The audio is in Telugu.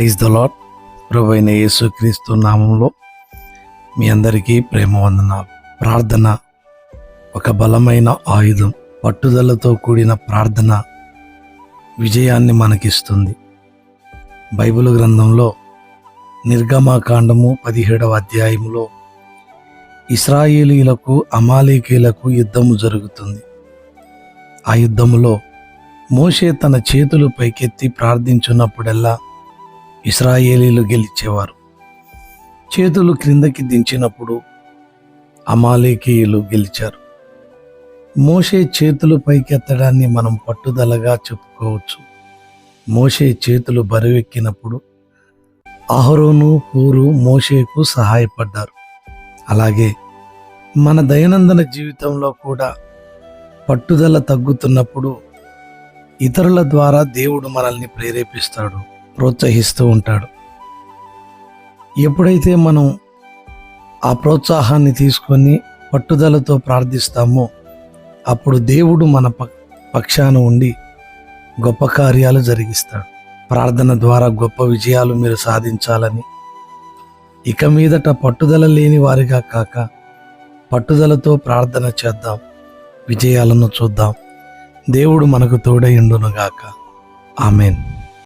ఈజ్ ద లాట్ ప్రభు అయిన యేసుక్రీస్తు నామంలో మీ అందరికీ ప్రేమ వందనాలు. ప్రార్థన ఒక బలమైన ఆయుధం. పట్టుదలతో కూడిన ప్రార్థన విజయాన్ని మనకిస్తుంది. బైబిల్ గ్రంథంలో నిర్గమాకాండము పదిహేడవ అధ్యాయంలో ఇస్రాయేలీలకు అమాలేకీలకు యుద్ధము జరుగుతుంది. ఆ యుద్ధములో మోషే తన చేతులు పైకెత్తి ప్రార్థించున్నప్పుడల్లా ఇస్రాయేలీలు గెలిచేవారు. చేతులు క్రిందకి దించినప్పుడు అమాలేకీయులు గెలిచారు. మోషే చేతులు పైకెత్తడాన్ని మనం పట్టుదలగా చెప్పుకోవచ్చు. మోషే చేతులు బరువెక్కినప్పుడు అహరోను హూరు మోషేకు సహాయపడ్డారు. అలాగే మన దైనందిన జీవితంలో కూడా పట్టుదల తగ్గుతున్నప్పుడు ఇతరుల ద్వారా దేవుడు మనల్ని ప్రేరేపిస్తాడు. ప్రోత్సహిస్తూ ఉంటాడు. ఎప్పుడైతే మనం ఆ ప్రోత్సాహాన్ని తీసుకొని పట్టుదలతో ప్రార్థిస్తామో అప్పుడు దేవుడు మన ప- పక్షాన ఉండి గొప్ప కార్యాలు జరిగిస్తాడు. ప్రార్థన ద్వారా గొప్ప విజయాలు మీరు సాధించాలని. ఇక మీదట పట్టుదల లేని వారిగా కాక పట్టుదలతో ప్రార్థన చేద్దాం. విజయాలను చూద్దాం. దేవుడు మనకు తోడైండునుగాక ఆమెన్.